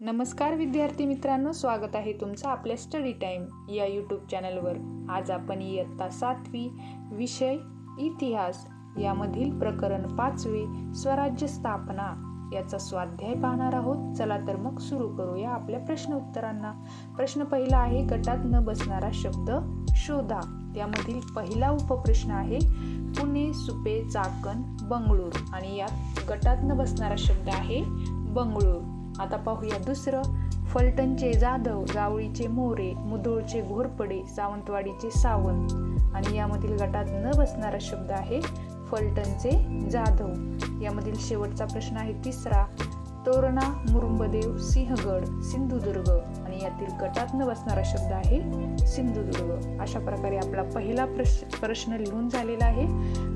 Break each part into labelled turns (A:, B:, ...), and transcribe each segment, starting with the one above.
A: नमस्कार विद्यार्थी मित्रांनो स्वागत आहे तुमचं आपल्या स्टडी टाईम या यूट्यूब चॅनलवर आज आपण इयत्ता सातवी विषय इतिहास यामधील प्रकरण पाचवे स्वराज्य स्थापना याचा स्वाध्याय पाहणार आहोत. चला तर मग सुरू करूया आपल्या प्रश्न उत्तरांना. प्रश्न पहिला आहे गटात न बसणारा शब्द शोधा. त्यामधील पहिला उपप्रश्न आहे पुणे सुपे चाकण बंगळूर. आणि यात गटात न बसणारा शब्द आहे बंगळूर. आता पाहूया दुसरं. फलटणचे जाधव जावळीचे मोरे मुधोळचे घोरपडे सावंतवाडीचे सावंत आणि यामधील गटात न बसणारा शब्द आहे फलटणचे जाधव. यामधील शेवटचा प्रश्न आहे तिसरा. तोरणा मुरुंबदेव सिंहगड सिंधुदुर्ग. आणि यातील गटात न बसणारा शब्द आहे सिंधुदुर्ग. अशा प्रकारे आपला पहिला प्रश्न प्रश्न लिहून झालेला आहे.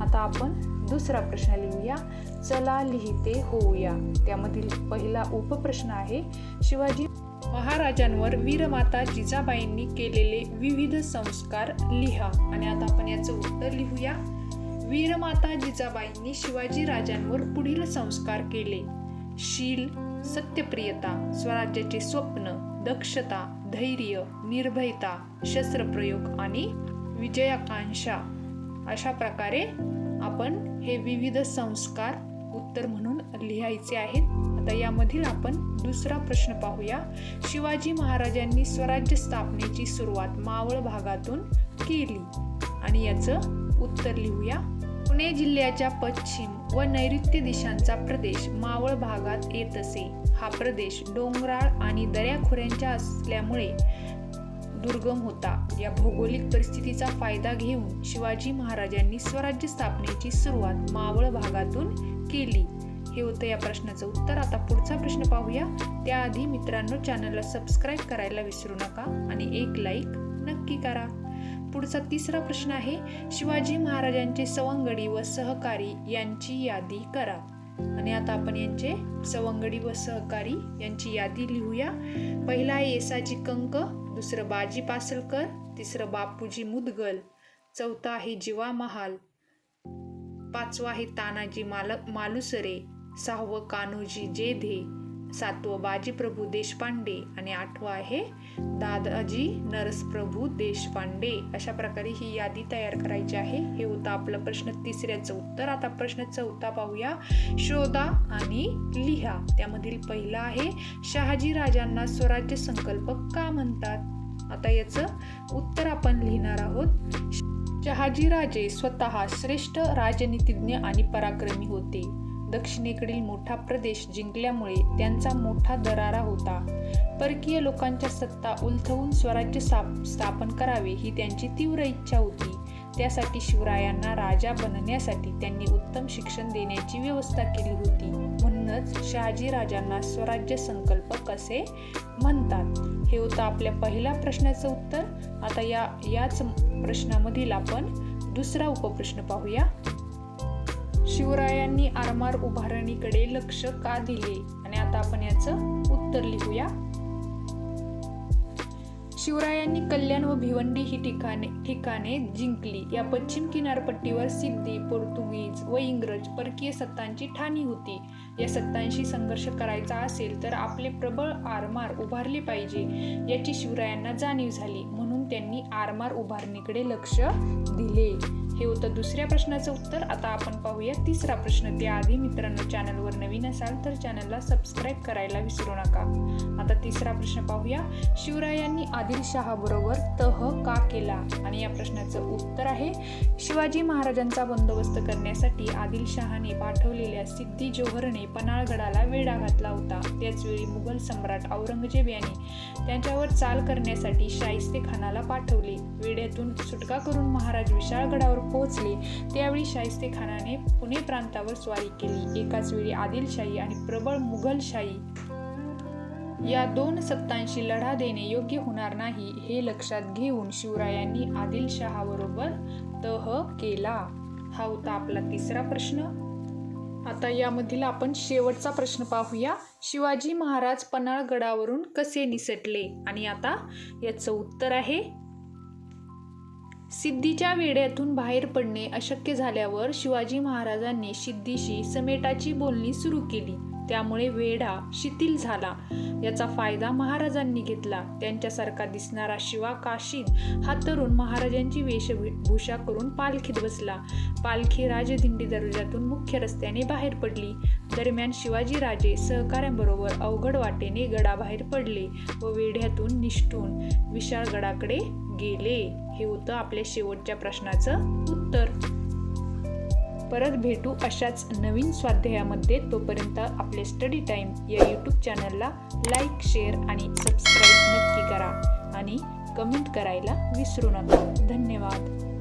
A: आता आपण दुसरा प्रश्न लिहूया. चला लिहिते होऊया. त्यामधील पहिला उपप्रश्न आहे शिवाजी महाराजांवर वीरमाता जिजाबाईंनी केलेले विविध संस्कार लिहा. आणि आता आपण याचं उत्तर लिहूया. वीरमाता जिजाबाईंनी शिवाजी राजांवर पुढील संस्कार केले. शील सत्यप्रियता स्वराज्याचे स्वप्न. दक्षता धैर्य निर्भयता शस्त्रप्रयोग आणि विजयाकांक्षा अशा प्रकारे आपण हे विविध संस्कार उत्तर म्हणून लिहायचे आहेत. आता यामधील आपण दुसरा प्रश्न पाहूया. शिवाजी महाराजांनी स्वराज्य स्थापनेची सुरुवात मावळ भागातून केली आणि याचं उत्तर लिहूया. पुणे जिल्ह्याच्या पश्चिम व नैऋत्य दिशांचा प्रदेश मावळ भागात येत असे. हा प्रदेश डोंगराळ आणि दऱ्याखोऱ्यांच्या असल्यामुळे दुर्गम होता. या भौगोलिक परिस्थितीचा फायदा घेऊन शिवाजी महाराजांनी स्वराज्य स्थापनेची सुरुवात मावळ भागातून केली. हे होतं या प्रश्नाचं उत्तर. आता पुढचा प्रश्न पाहूया. त्याआधी मित्रांनो चॅनलला सबस्क्राईब करायला विसरू नका आणि एक लाईक नक्की करा. पुढचा तिसरा प्रश्न आहे शिवाजी महाराजांचे सवंगडी व सहकारी यांची यादी करा. आणि आता आपण यांचे सवंगडी व सहकारी यांची यादी लिहूया. पहिला आहे येसाजी कंक दुसरं बाजी पासलकर तिसरं बापूजी मुदगल चौथा आहे जिवा महाल पाचवा आहे तानाजी माल मालुसरे सहावं कान्होजी जेधे सातवं बाजीप्रभू देशपांडे आणि आठवं आहे दादाजी नरसप्रभू देशपांडे. अशा प्रकारे ही यादी तयार करायची आहे. हे होतं आपलं प्रश्न तिसऱ्याचं उत्तर. आता प्रश्न चौथा पाहूया. शोधा आणि लिहा. त्यामधील पहिला आहे शहाजी राजांना स्वराज्य संकल्प का म्हणतात? आता याचं उत्तर आपण लिहिणार आहोत. शहाजीराजे स्वतः श्रेष्ठ राजनीतिज्ञ आणि पराक्रमी होते. दक्षिणेकडील मोठा प्रदेश जिंकल्यामुळे त्यांचा मोठा दरारा होता. परकीय लोकांच्या सत्ता उलथवून स्वराज्य स्थापन करावे ही त्यांची तीव्र इच्छा होती. त्यासाठी शिवरायांना राजा बनण्यासाठी त्यांनी उत्तम शिक्षण देण्याची व्यवस्था केली होती. म्हणूनच शहाजी राजांना स्वराज्य संकल्प कसे म्हणतात? हे होतं आपल्या पहिल्या प्रश्नाचं उत्तर. आता या याच प्रश्नामधील आपण दुसरा उपप्रश्न पाहूया. शिवरायांनी आरमार उभारणीकडे लक्ष का दिले? आणि आता आपण याचं उत्तर लिहूया. शिवरायांनी कल्याण व भिवंडी ही ठिकाणे ठिकाणे जिंकली. या पश्चिम किनारपट्टीवर सिद्धी पोर्तुगीज व इंग्रज परकीय सत्तांची ठाणी होती. या सत्तांशी संघर्ष करायचा असेल तर आपले प्रबळ आरमार उभारले पाहिजे याची शिवरायांना जाणीव झाली. म्हणून त्यांनी आरमार उभारणीकडे लक्ष दिले. हे होतं दुसऱ्या प्रश्नाचं उत्तर. आता आपण पाहूया तिसरा प्रश्न. त्याआधी मित्रांनो चॅनलवर नवीन असाल तर चॅनलला सबस्क्राईब करायला विसरू नका. आता तिसरा प्रश्न पाहूया. शिवरायांनी आदिलशहाबरोबर तह का केला? आणि या प्रश्नाचं उत्तर आहे शिवाजी महाराजांचा बंदोबस्त करण्यासाठी आदिलशहाने पाठवलेल्या सिद्धी जोहरने पन्हाळगडाला वेढा घातला होता. त्याचवेळी मुघल सम्राट औरंगजेब यांनी त्यांच्यावर चाल करण्यासाठी शाहिस्ते खानाला पाठवले. वेड्यातून सुटका करून महाराज विशाळगडावर पोहोचले. त्यावेळी शाहिस्ते खानाने पुणे प्रांतावर स्वारी केली. एकाच वेळी आदिलशाही आणि प्रबळ मुघलशाही या दोन सत्तांशी लढा देणे योग्य होणार नाही हे लक्षात घेऊन शिवरायांनी आदिलशहाबरोबर तह केला. हा होता आपला तिसरा प्रश्न. आता यामधील आपण शेवटचा प्रश्न पाहूया. शिवाजी महाराज पन्हाळगडावरून कसे निसटले? आणि आता याचं उत्तर आहे सिद्धीच्या वेड्यातून बाहेर पडणे अशक्य झाल्यावर शिवाजी महाराजांनी सिद्धीशी समेटाची बोलणी सुरू केली. त्यामुळे वेढा शिथिल झाला. याचा फायदा महाराजांनी घेतला. त्यांच्यासारखा दिसणारा शिवा काशीद हा तरुण महाराजांची वेशभूषा करून पालखीत बसला. पालखी राजदिंडी दरवाजातून मुख्य रस्त्याने बाहेर पडली. दरम्यान शिवाजी राजे सहकाऱ्यांबरोबर अवघड वाटेने गडाबाहेर पडले व वेढ्यातून निष्ठून विशाळगडाकडे गेले. हे होतं आपल्या शेवटच्या प्रश्नाचं उत्तर. परत भेटू अशाच नवीन स्वाध्यायामध्ये. तोपर्यंत आपले स्टडी टाईम या यूट्यूब चॅनलला लाईक शेअर आणि सबस्क्राईब नक्की करा. आणि कमेंट करायला विसरू नका. धन्यवाद.